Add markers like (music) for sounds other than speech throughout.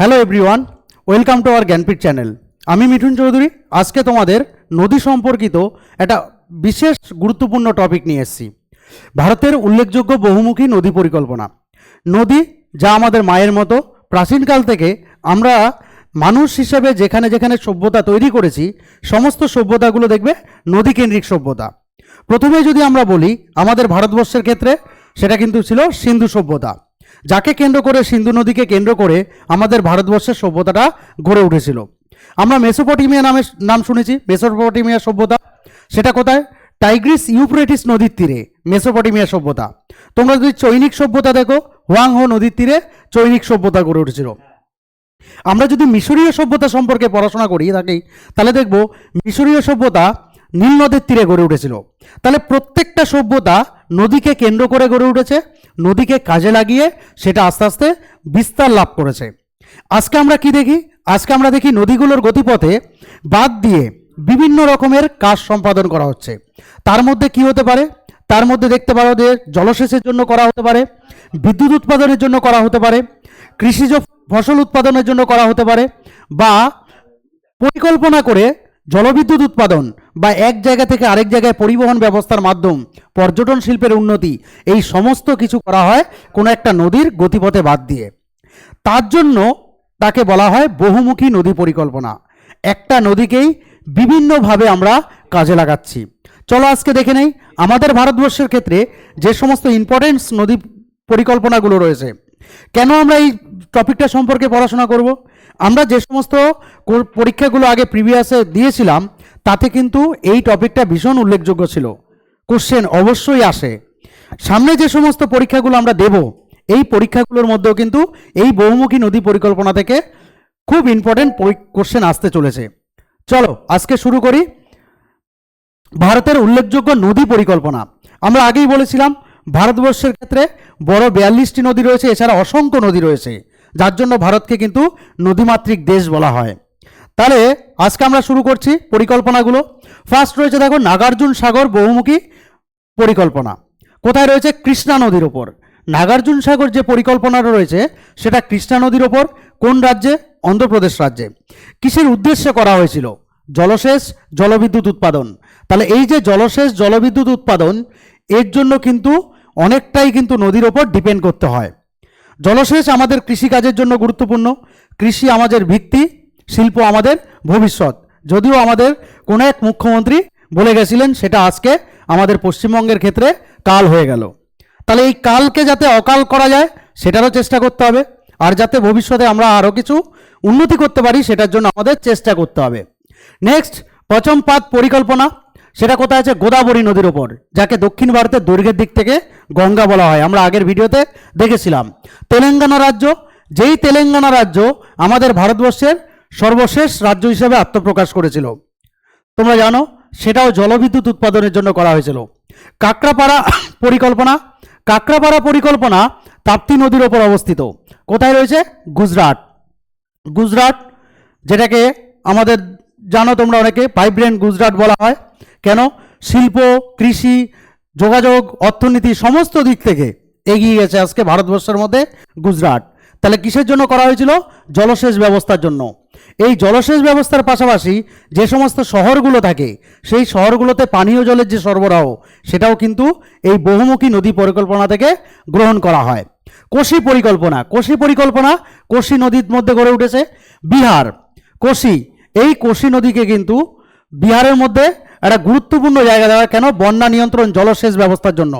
Hello everyone welcome to our Gyanpeeth channel আমি মিঠুন চৌধুরী, আজকে তোমাদের নদী সম্পর্কিত একটা বিশেষ গুরুত্বপূর্ণ টপিক নিয়ে এসেছি। ভারতের উল্লেখযোগ্য বহুমুখী নদী পরিকল্পনা। নদী যা আমাদের মায়ের মতো প্রাচীনকাল থেকে আমরা মানুষ হিসেবে যেখানে যেখানে সভ্যতা তৈরি করেছি, সমস্ত সভ্যতাগুলো দেখবে নদীকেন্দ্রিক সভ্যতা। প্রথমে যদি আমরা বলি, আমাদের ভারতবর্ষের ক্ষেত্রে সেটা কিন্তু ছিল সিন্ধু সভ্যতা। যাকে কেন্দ্র করে সিন্ধু নদীকে কেন্দ্র করে আমাদের ভারতবর্ষের সভ্যতাটা গড়ে উঠেছিল। আমরা মেসোপটেমিয়া নামে নাম শুনেছি, মেসোপটেমিয়া সভ্যতা। সেটা কোথায়? টাইগ্রিস ইউফ্রেটিস নদীর তীরে, মেসোপটেমিয়া সভ্যতা। তোমরা যদি চৈনিক সভ্যতা দেখো, হোয়াংহো নদীর তীরে চৈনিক সভ্যতা গড়ে উঠেছিল। আমরা যদি মিশরীয় সভ্যতা সম্পর্কে পড়াশোনা করি থাকি তাহলে দেখব মিশরীয় সভ্যতা নীল নদের তীরে গড়ে উঠেছিল। তাহলে প্রত্যেকটা সভ্যতা নদীকে কেন্দ্র করে গড়ে উঠেছে, নদীকে কাজে লাগিয়ে সেটা আস্তে আস্তে বিস্তার লাভ করেছে। আজকে আমরা কি দেখি? আজকে আমরা দেখি নদীগুলোর গতিপথে বাদ দিয়ে বিভিন্ন রকমের কাজ সম্পাদন করা হচ্ছে। তার মধ্যে কি হতে পারে? তার মধ্যে দেখতে পারো যে জলসেচের জন্য করা হতে পারে, বিদ্যুৎ উৎপাদনের জন্য করা হতে পারে, কৃষিজ ফসল উৎপাদনের জন্য করা হতে পারে বা পরিকল্পনা করে জলবিদ্যুৎ উৎপাদন বা এক জায়গা থেকে আরেক জায়গায় পরিবহন ব্যবস্থার মাধ্যম, পর্যটন শিল্পের উন্নতি, এই সমস্ত কিছু করা হয় কোনো একটা নদীর গতিপথে বাদ দিয়ে। তার জন্য তাকে বলা হয় বহুমুখী নদী পরিকল্পনা। একটা নদীকেই বিভিন্নভাবে আমরা কাজে লাগাচ্ছি। চলো আজকে দেখে নেই, আমাদের ভারতবর্ষের ক্ষেত্রে যে সমস্ত ইম্পর্টেন্স নদী পরিকল্পনাগুলো রয়েছে, কেন আমরা এই টপিকটা সম্পর্কে পড়াশোনা করব? আমরা যে সমস্ত পরীক্ষাগুলো আগে প্রিভিয়াসে দিয়েছিলাম তাতে কিন্তু এই টপিকটা ভীষণ উল্লেখযোগ্য ছিল। কোশ্চেন অবশ্যই আসে। সামনে যে সমস্ত পরীক্ষাগুলো আমরা দেব, এই পরীক্ষাগুলোর মধ্যেও কিন্তু এই বহুমুখী নদী পরিকল্পনা থেকে খুব ইম্পর্টেন্ট কোশ্চেন আসতে চলেছে। চলো, আজকে শুরু করি। ভারতের উল্লেখযোগ্য নদী পরিকল্পনা। আমরা আগেই বলেছিলাম, ভারতবর্ষের ক্ষেত্রে বড় বিয়াল্লিশটি নদী রয়েছে, এছাড়া অসংখ্য নদী রয়েছে, যার জন্য ভারতকে কিন্তু নদীমাতৃক দেশ বলা হয়। তাহলে আজকে আমরা শুরু করছি পরিকল্পনাগুলো। ফার্স্ট রয়েছে দেখো নাগার্জুন সাগর বহুমুখী পরিকল্পনা। কোথায় রয়েছে? কৃষ্ণা নদীর ওপর। নাগার্জুন সাগর যে পরিকল্পনাটা রয়েছে, সেটা কৃষ্ণা নদীর ওপর। কোন রাজ্যে? অন্ধ্রপ্রদেশ রাজ্যে। কিসের উদ্দেশ্যে করা হয়েছিল? জলসেচ, জলবিদ্যুৎ উৎপাদন। তাহলে এই যে জলসেচ, জলবিদ্যুৎ উৎপাদন, এর জন্য কিন্তু অনেকটাই কিন্তু নদীর ওপর ডিপেন্ড করতে হয়। জলসেচ আমাদের কৃষিকাজের জন্য গুরুত্বপূর্ণ। কৃষি আমাদের ভিত্তি। শিল্প আমাদের ভবিষ্যৎ। যদিও আমাদের কোনো এক মুখ্যমন্ত্রী বলে গেছিলেন, সেটা আজকে আমাদের পশ্চিমবঙ্গের ক্ষেত্রে কাল হয়ে গেল। তাহলে এই কালকে যাতে অকাল করা যায়, সেটারও চেষ্টা করতে হবে। আর যাতে ভবিষ্যতে আমরা আরও কিছু উন্নতি করতে পারি, সেটার জন্য আমাদের চেষ্টা করতে হবে। নেক্সট পঞ্চম পাত পরিকল্পনা। সেটা কোথায় আছে? গোদাবরী নদীর ওপর যাকে দক্ষিণ ভারতের দৈর্ঘ্যের দিক থেকে গঙ্গা বলা হয়। আমরা আগের ভিডিওতে দেখেছিলাম। তেলেঙ্গানা রাজ্য, যেই তেলেঙ্গানা রাজ্য আমাদের ভারতবর্ষের সর্বশেষ রাজ্য হিসেবে আত্মপ্রকাশ করেছিল। তোমরা জানো, সেটাও জলবিদ্যুৎ উৎপাদনের জন্য করা হয়েছিল। কাকড়াপাড়া পরিকল্পনা কাকড়াপাড়া পরিকল্পনা তাপ্তি নদীর ওপর অবস্থিত। কোথায় রয়েছে? গুজরাট। গুজরাট, যেটাকে আমাদের, জানো তোমরা অনেকে ভাইব্রেন্ট গুজরাট বলা হয়। কেন? শিল্প, কৃষি, যোগাযোগ, অর্থনীতি, সমস্ত দিক থেকে এগিয়ে গেছে আজকে ভারতবর্ষের মধ্যে গুজরাট। তাহলে কিসের জন্য করা হয়েছিল? জলসেচ ব্যবস্থার জন্য। এই জলসেচ ব্যবস্থার পাশাপাশি যে সমস্ত শহরগুলো থাকে, সেই শহরগুলোতে পানীয় জলের যে সরবরাহ, সেটাও কিন্তু এই বহুমুখী নদী পরিকল্পনা থেকে গ্রহণ করা হয়। কোশি পরিকল্পনা কোশি পরিকল্পনা কোশি নদীর মধ্যে গড়ে উঠেছে। বিহার, কোশি, এই কোশি নদীকে কিন্তু বিহারের মধ্যে একটা গুরুত্বপূর্ণ জায়গা দেওয়া, কেন? বন্যা নিয়ন্ত্রণ জলসেচ ব্যবস্থার জন্য।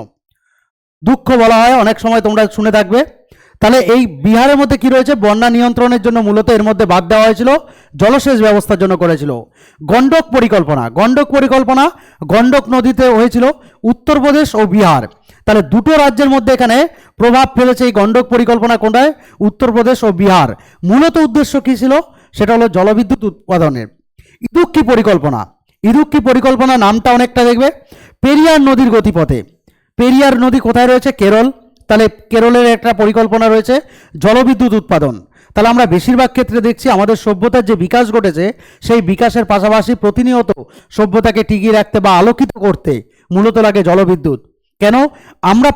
দুঃখ বলা হয়, অনেক সময় তোমরা শুনে থাকবে। তাহলে এই বিহারের মধ্যে কি রয়েছে? বন্যা নিয়ন্ত্রণের জন্য মূলত এর মধ্যে বাদ দেওয়া হয়েছিল, জলসেচ ব্যবস্থার জন্য করেছিল। গণ্ডক পরিকল্পনা গণ্ডক পরিকল্পনা গণ্ডক নদীতে হয়েছিল উত্তরপ্রদেশ ও বিহার। তাহলে দুটো রাজ্যের মধ্যে এখানে প্রভাব ফেলেছে এই গণ্ডক পরিকল্পনা কোনটায় উত্তরপ্রদেশ ও বিহার। মূলত উদ্দেশ্য কী ছিল? সেটা হলো জলবিদ্যুৎ উৎপাদনের। ইদুক্কি পরিকল্পনা ইদুক্কি পরিকল্পনা নামটা অনেকটা দেখবে। পেরিয়ার নদীর গতিপথে। পেরিয়ার নদী কোথায় রয়েছে? কেরল। তাহলে কেরলের একটা পরিকল্পনা রয়েছে, জলবিদ্যুৎ উৎপাদন। তাহলে আমরা বেশিরভাগ ক্ষেত্রে দেখছি আমাদের সভ্যতার যে বিকাশ ঘটেছে, সেই বিকাশের পাশাপাশি প্রতিনিয়ত সভ্যতাকে টিকিয়ে রাখতে বা আলোকিত করতে মূলত লাগে জলবিদ্যুৎ। কেন? আমরা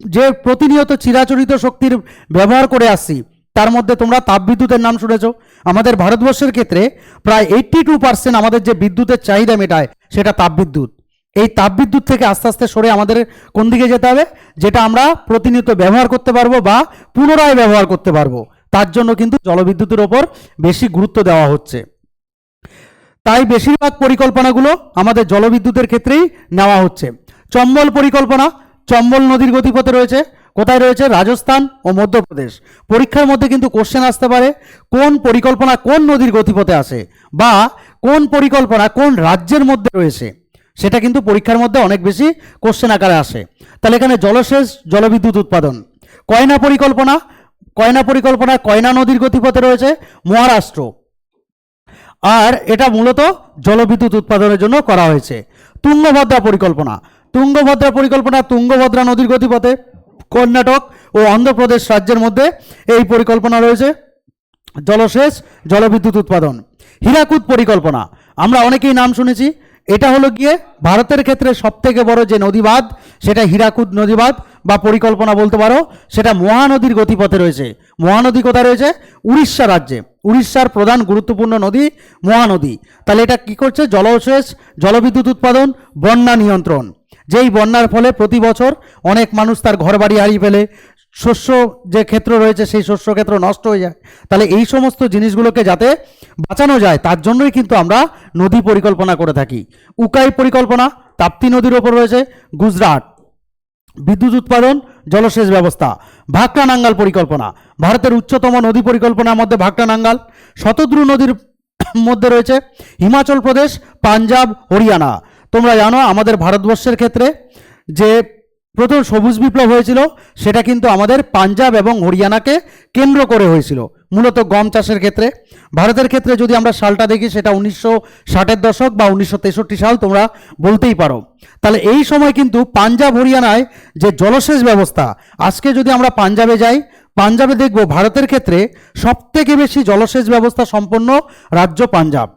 যে প্রতিনিয়ত চিরাচরিত শক্তির ব্যবহার করে আসছি, তার মধ্যে তোমরা তাপবিদ্যুতের নাম শুনেছ। আমাদের ভারতবর্ষের ক্ষেত্রে প্রায় এইট্টি টু পার্সেন্ট আমাদের যে বিদ্যুতের চাহিদা মেটায়, সেটা তাপবিদ্যুৎ। এই তাপবিদ্যুৎ থেকে আস্তে আস্তে সরে আমাদের কোন দিকে যেতে হবে? যেটা আমরা প্রতিনিয়ত ব্যবহার করতে পারব বা পুনরায় ব্যবহার করতে পারব। তার জন্য কিন্তু জলবিদ্যুতের ওপর বেশি গুরুত্ব দেওয়া হচ্ছে। তাই বেশিরভাগ পরিকল্পনাগুলো আমাদের জলবিদ্যুতের ক্ষেত্রেই নেওয়া হচ্ছে। চম্বল পরিকল্পনা, চম্বল নদীর গতিপথে রয়েছে। কোথায় রয়েছে? রাজস্থান ও মধ্যপ্রদেশ। পরীক্ষার মধ্যে কিন্তু কোশ্চেন আসতে পারে, কোন পরিকল্পনা কোন নদীর গতিপথে আসে বা কোন পরিকল্পনা কোন রাজ্যের মধ্যে রয়েছে? সেটা কিন্তু পরীক্ষার মধ্যে অনেক বেশি কোশ্চেন আকারে আসে। তাহলে এখানে জলসেচ, জলবিদ্যুৎ উৎপাদন। কয়না পরিকল্পনা? কয়না পরিকল্পনা? কয়না নদীর গতিপথে রয়েছে? মহারাষ্ট্র। আর এটা মূলত জলবিদ্যুৎ উৎপাদনের জন্য করা হয়েছে। তুঙ্গভদ্রা পরিকল্পনা। তুঙ্গভদ্রা পরিকল্পনা তুঙ্গভদ্রা নদীর গতিপথে কর্ণাটক ও অন্ধ্রপ্রদেশ রাজ্যের মধ্যে এই পরিকল্পনা রয়েছে। জলসেচ, জলবিদ্যুৎ উৎপাদন। হীরাকুদ পরিকল্পনা। আমরা অনেকেই নাম শুনেছি। এটা হলো গিয়ে ভারতের ক্ষেত্রে সবথেকে বড় যে নদীবাঁধ, সেটা হীরাকুদ নদীবাঁধ বা পরিকল্পনা বলতে পারো, সেটা মহানদীর গতিপথে রয়েছে। মহানদী কোথায় রয়েছে? উড়িষ্যা রাজ্যে। উড়িষ্যার প্রধান গুরুত্বপূর্ণ নদী মহানদী। তাহলে এটা কি করছে? জলসেচ, জলবিদ্যুৎ উৎপাদন, বন্যা নিয়ন্ত্রণ। যেই বন্যার ফলে প্রতি বছর অনেক মানুষ তার ঘরবাড়ি হারিয়ে ফেলে শস্য যে ক্ষেত্র রয়েছে, সেই শস্য ক্ষেত্র নষ্ট হয়ে যায়। তাহলে এই সমস্ত জিনিসগুলোকে যাতে বাঁচানো যায়, তার জন্যই কিন্তু আমরা নদী পরিকল্পনা করে থাকি। উকাই পরিকল্পনা, তাপ্তি নদীর ওপর রয়েছে। গুজরাট, বিদ্যুৎ উৎপাদন, জলসেচ ব্যবস্থা ভাকরা নাঙ্গাল পরিকল্পনা। ভারতের উচ্চতম নদী পরিকল্পনার মধ্যে ভাকরা নাঙ্গাল। শতদ্রু নদীর মধ্যে রয়েছে হিমাচল প্রদেশ, পাঞ্জাব, হরিয়ানা। তোমরা জানো আমাদের ভারতবর্ষের ক্ষেত্রে যে প্রথম সবুজ বিপ্লব হয়েছিল, সেটা কিন্তু আমাদের পাঞ্জাব এবং হরিয়ানাকে কেন্দ্র করে হয়েছিল, মূলত গম চাষের ক্ষেত্রে। ভারতের ক্ষেত্রে যদি আমরা সালটা দেখি, সেটা উনিশশো ষাটের দশক বা উনিশশো তেষট্টি সাল তোমরা বলতেই পারো। তাহলে এই সময় কিন্তু পাঞ্জাব, হরিয়ানায় যে জলসেচ ব্যবস্থা, আজকে যদি আমরা পাঞ্জাবে যাই, পাঞ্জাবে দেখব ভারতের ক্ষেত্রে সবথেকে বেশি জলসেচ ব্যবস্থা সম্পন্ন রাজ্য পাঞ্জাব।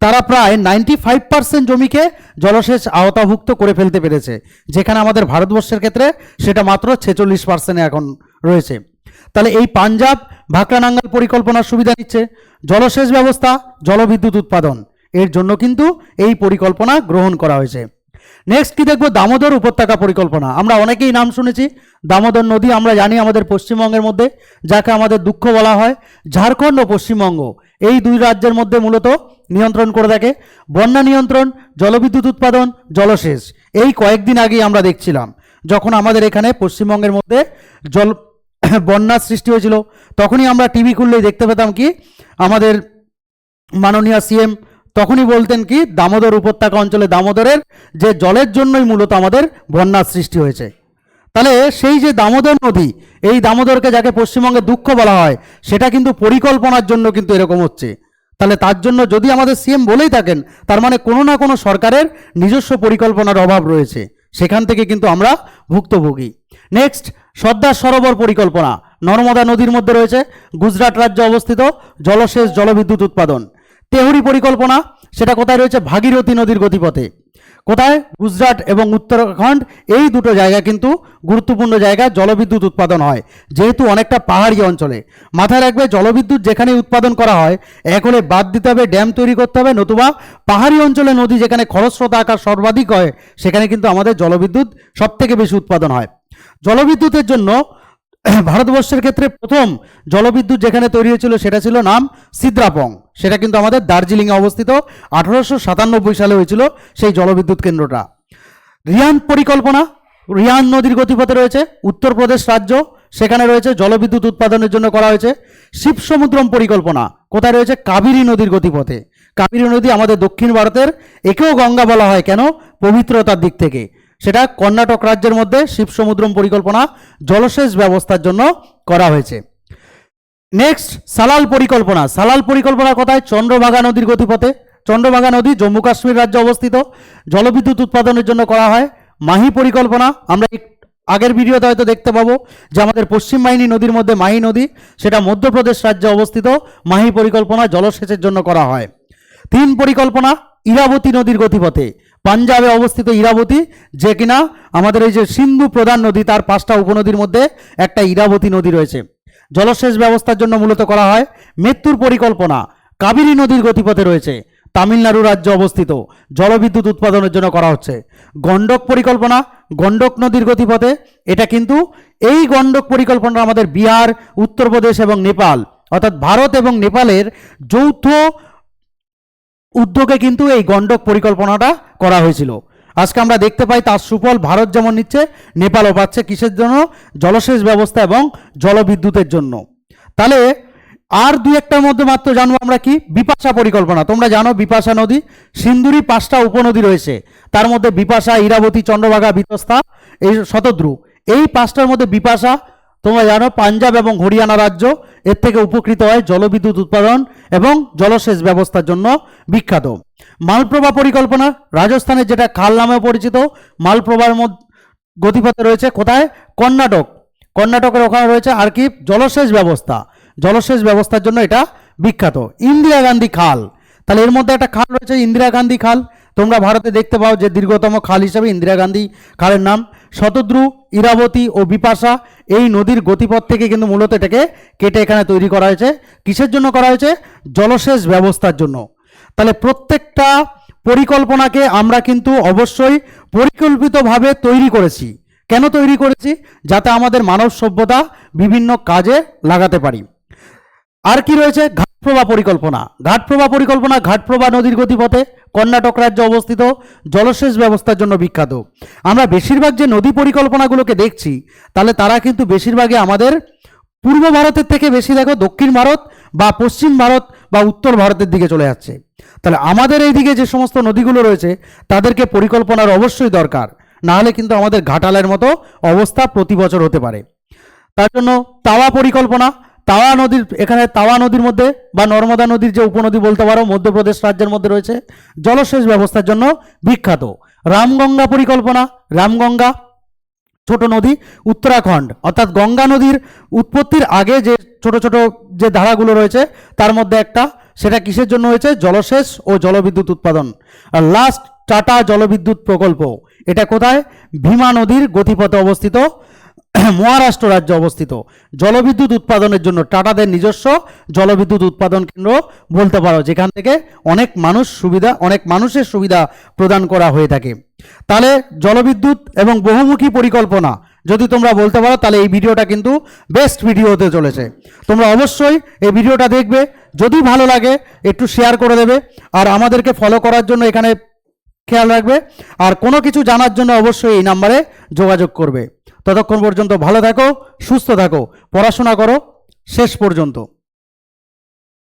তারা প্রায় নাইনটি ফাইভ পার্সেন্ট জমিকে জলসেচ আওতাভুক্ত করে ফেলতে পেরেছে, যেখানে আমাদের ভারতবর্ষের ক্ষেত্রে সেটা মাত্র ছেচল্লিশ পার্সেন্টে এখন রয়েছে। তাহলে এই পাঞ্জাব ভাকরানাঙ্গাল পরিকল্পনার সুবিধা নিচ্ছে, জলসেচ ব্যবস্থা, জলবিদ্যুৎ উৎপাদন, এর জন্য কিন্তু এই পরিকল্পনা গ্রহণ করা হয়েছে। নেক্সট কি দেখব? দামোদর উপত্যকা পরিকল্পনা। আমরা অনেকেই নাম শুনেছি, দামোদর নদী আমরা জানি আমাদের পশ্চিমবঙ্গের মধ্যে, যাকে আমাদের দুঃখ বলা হয় ঝাড়খণ্ড ও পশ্চিমবঙ্গ। এই দুই রাজ্যের মধ্যে মূলত নিয়ন্ত্রণ করে থাকে। বন্যা নিয়ন্ত্রণ, জলবিদ্যুৎ উৎপাদন, জলসেচ। এই কয়েকদিন আগেই আমরা দেখছিলাম, যখন আমাদের এখানে পশ্চিমবঙ্গের মধ্যে জল (coughs) বন্যার সৃষ্টি হয়েছিল, তখনই আমরা টিভি খুললেই দেখতে পেতাম কি, আমাদের মাননীয় সিএম তখনই বলতেন কি, দামোদর উপত্যকা অঞ্চলে দামোদরের যে জলের জন্যই মূলত আমাদের বন্যার সৃষ্টি হয়েছে। তাহলে সেই যে দামোদর নদী, এই দামোদরকে যাকে পশ্চিমবঙ্গে দুঃখ বলা হয়, সেটা কিন্তু পরিকল্পনার জন্য কিন্তু এরকম হচ্ছে। তাহলে তার জন্য যদি আমাদের সিএম বলেই থাকেন, তার মানে কোনো না কোনো সরকারের নিজস্ব পরিকল্পনার অভাব রয়েছে। সেখান থেকে কিন্তু আমরা ভুক্তভোগী। নেক্সট সর্দার সরোবর পরিকল্পনা। নর্মদা নদীর মধ্যে রয়েছে, গুজরাট রাজ্যে অবস্থিত জলসেচ জলবিদ্যুৎ উৎপাদন। তেহরি পরিকল্পনা, সেটা কোথায় রয়েছে? ভাগীরথী নদীর গতিপথে। কোথায়? গুজরাট এবং উত্তরাখণ্ড। এই দুটো জায়গা কিন্তু গুরুত্বপূর্ণ জায়গা, জলবিদ্যুৎ উৎপাদন হয়, যেহেতু অনেকটা পাহাড়ি অঞ্চলে। মাথায় রাখবে, জলবিদ্যুৎ যেখানে উৎপাদন করা হয় এক হলে বাদ দিতে হবে, ড্যাম তৈরি করতে হবে, নতুবা পাহাড়ি অঞ্চলে নদী যেখানে খরস্রোতা আকার সর্বাধিক হয়, সেখানে কিন্তু আমাদের জলবিদ্যুৎ সব থেকে বেশি উৎপাদন হয়। জলবিদ্যুতের জন্য (clears throat) ভারতবর্ষের ক্ষেত্রে প্রথম জলবিদ্যুৎ যেখানে তৈরি হয়েছিল সেটা ছিল নাম সিদ্রাপং। সেটা কিন্তু আমাদের দার্জিলিংয়ে অবস্থিত। আঠারোশো সাতানব্বই সালে হয়েছিল সেই জলবিদ্যুৎ কেন্দ্রটা। রিয়ান পরিকল্পনা, রিয়ান নদীর গতিপথে রয়েছে, উত্তরপ্রদেশ রাজ্য, সেখানে রয়েছে জলবিদ্যুৎ উৎপাদনের জন্য করা হয়েছে। শিব সমুদ্রম পরিকল্পনা, কোথায় রয়েছে? কাবেরী নদীর গতিপথে। কাবেরী নদী আমাদের দক্ষিণ ভারতের, একেও গঙ্গা বলা হয় কেন? পবিত্রতার দিক থেকে। সেটা কর্ণাটক রাজ্যের মধ্যে শিব সমুদ্রম পরিকল্পনা জলসেচ ব্যবস্থার জন্য করা হয়েছে। নেক্সট সালাল পরিকল্পনা। সালাল পরিকল্পনা কথায় চন্দ্রভাগা নদীর গতিপথে, চন্দ্রভাগা নদী জম্মু কাশ্মীর রাজ্যে অবস্থিত। জলবিদ্যুৎ উৎপাদনের জন্য করা হয়। মাহি পরিকল্পনা, আমরা আগের ভিডিওতে হয়তো দেখতে পাবো যে আমাদের পশ্চিম বাহিনী নদীর মধ্যে মাহি নদী, সেটা মধ্যপ্রদেশ রাজ্যে অবস্থিত। মাহি পরিকল্পনা জলসেচের জন্য করা হয়। তিন পরিকল্পনা, ইরাবতী নদীর গতিপথে। পাঞ্জাবে অবস্থিত ইরাবতী, যে কিনা আমাদের এই যে সিন্ধু প্রধান নদী, তার পাঁচটা উপনদীর মধ্যে একটা ইরাবতী নদী রয়েছে। জলসেচ ব্যবস্থার জন্য মূলত করা হয় মৃত্যুর পরিকল্পনা। কাবেরী নদীর গতিপথে রয়েছে। তামিলনাড়ু রাজ্য অবস্থিত। জলবিদ্যুৎ উৎপাদনের জন্য করা হচ্ছে। গণ্ডক পরিকল্পনা, গণ্ডক নদীর গতিপথে, এটা কিন্তু এই গণ্ডক পরিকল্পনা আমাদের বিহার, উত্তরপ্রদেশ এবং নেপাল, অর্থাৎ ভারত এবং নেপালের যৌথ উদ্যোগে কিন্তু এই গণ্ডক পরিকল্পনাটা করা হয়েছিল। আজকে আমরা দেখতে পাই তার সুফল ভারত যেমন নিচ্ছে, নেপালও পাচ্ছে কিসের জন্য? জলসেচ ব্যবস্থা এবং জলবিদ্যুতের জন্য। তাহলে আর দুই একটার মধ্যে মাত্র জানব আমরা কি? বিপাশা পরিকল্পনা। তোমরা জানো বিপাশা নদী সিন্ধুরি পাঁচটা উপনদী রয়েছে। তার মধ্যে বিপাশা, ইরাবতী, চন্দ্রভাগা, বিতস্তা, এই শতদ্রু। এই পাঁচটার মধ্যে বিপাশা তোমরা জানো, পাঞ্জাব এবং হরিয়ানা রাজ্য এর থেকে উপকৃত হয় জলবিদ্যুৎ উৎপাদন এবং জলসেচ ব্যবস্থার জন্য বিখ্যাত। মালপ্রভা পরিকল্পনা, রাজস্থানের যেটা খাল নামে পরিচিত, মালপ্রভার মধ্যে গতিপথে রয়েছে কোথায়? কর্ণাটক। কর্ণাটকের ওখানে রয়েছে আর কি জলসেচ ব্যবস্থা। জলসেচ ব্যবস্থার জন্য এটা বিখ্যাত। ইন্দিরা গান্ধী খাল। তাহলে এর মধ্যে একটা খাল রয়েছে, ইন্দিরা গান্ধী খাল। তোমরা ভারতে দেখতে পাও যে দীর্ঘতম খাল হিসেবে ইন্দিরা গান্ধী খালের নাম। শতদ্রু, ইরাবতী ও বিপাশা এই নদীর গতিপথ থেকে কিন্তু মূলত এটাকে কেটে এখানে তৈরি করা হয়েছে। কিসের জন্য করা হয়েছে? জলসেচ ব্যবস্থার জন্য। তাহলে প্রত্যেকটা পরিকল্পনাকে আমরা কিন্তু অবশ্যই পরিকল্পিতভাবে তৈরি করেছি। কেন তৈরি করেছি? যাতে আমাদের মানব সভ্যতা বিভিন্ন কাজে লাগাতে পারি। আর কি রয়েছে? ঘাটপ্রভা পরিকল্পনা। ঘাটপ্রভা পরিকল্পনা ঘাটপ্রভা নদীর গতিপথে কর্ণাটক রাজ্যে অবস্থিত জলসেচ ব্যবস্থার জন্য বিখ্যাত। আমরা বেশিরভাগ যে নদী পরিকল্পনাগুলোকে দেখছি, তাহলে তারা কিন্তু বেশিরভাগই আমাদের পূর্ব ভারতের থেকে বেশি দেখো, দক্ষিণ ভারত বা পশ্চিম ভারত বা উত্তর ভারতের দিকে চলে যাচ্ছে। তাহলে আমাদের এই দিকে যে সমস্ত নদীগুলো রয়েছে, তাদেরকে পরিকল্পনার অবশ্যই দরকার। না হলে কিন্তু আমাদের ঘাটালের মতো অবস্থা প্রতি বছর হতে পারে। তার জন্য তাওয়া পরিকল্পনা তাওয়া নদীর, এখানে তাওয়া নদীর মধ্যে বা নর্মদা নদীর যে উপনদী বলতে পারো, মধ্যপ্রদেশ রাজ্যের মধ্যে রয়েছে, জলসেচ ব্যবস্থার জন্য বিখ্যাত। রামগঙ্গা পরিকল্পনা, রামগঙ্গা, ছোট নদী, উত্তরাখণ্ড, অর্থাৎ গঙ্গা নদীর উৎপত্তির আগে যে ছোট ছোট যে ধারাগুলো রয়েছে, তার মধ্যে একটা, সেটা কিসের জন্য হয়েছে? জলসেচ ও জলবিদ্যুৎ উৎপাদন। আর লাস্ট টাটা জলবিদ্যুৎ প্রকল্প, এটা কোথায়? ভীমা নদীর গতিপথে অবস্থিত। (clears throat) মহারাষ্ট্র রাজ্যে অবস্থিত। জলবিদ্যুৎ উৎপাদনের জন্য টাটাদের নিজস্ব জলবিদ্যুৎ উৎপাদন কেন্দ্র বলতে পারো, যেখান থেকে অনেক মানুষ সুবিধা, অনেক মানুষের সুবিধা প্রদান করা হয়ে থাকে। তাহলে জলবিদ্যুৎ এবং বহুমুখী পরিকল্পনা, যদি তোমরা বলতে পারো, তাহলে এই ভিডিওটা কিন্তু বেস্ট ভিডিও হতে চলেছে। তোমরা অবশ্যই এই ভিডিওটা দেখবে, যদি ভালো লাগে, একটু শেয়ার করে দেবে, আর আমাদেরকে ফলো করার জন্য এখানে খেয়াল রাখবে, আর কোনো কিছু জানার জন্য অবশ্যই এই নাম্বারে যোগাযোগ করবে। ততক্ষণ পর্যন্ত ভালো থাকো সুস্থ থাকো পড়াশোনা করো শেষ পর্যন্ত।